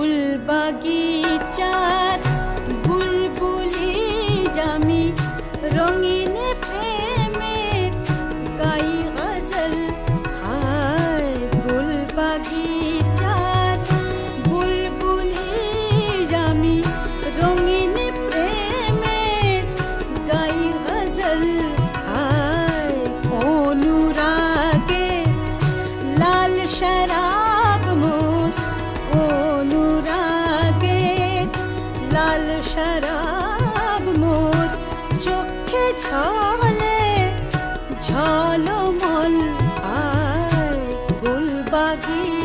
ফুল বাগিচার বুলবুলি জামি রঙিন প্রেমের গাই গজল। হায় ফুল বাগিচার বুলবুলি জামি রঙিন প্রেমের গাই গজল। হায় অনুরাগে লাল শরা লাল শরাব মোর চোখে ছলে ঝলমল আয় গুলবাগিয়ে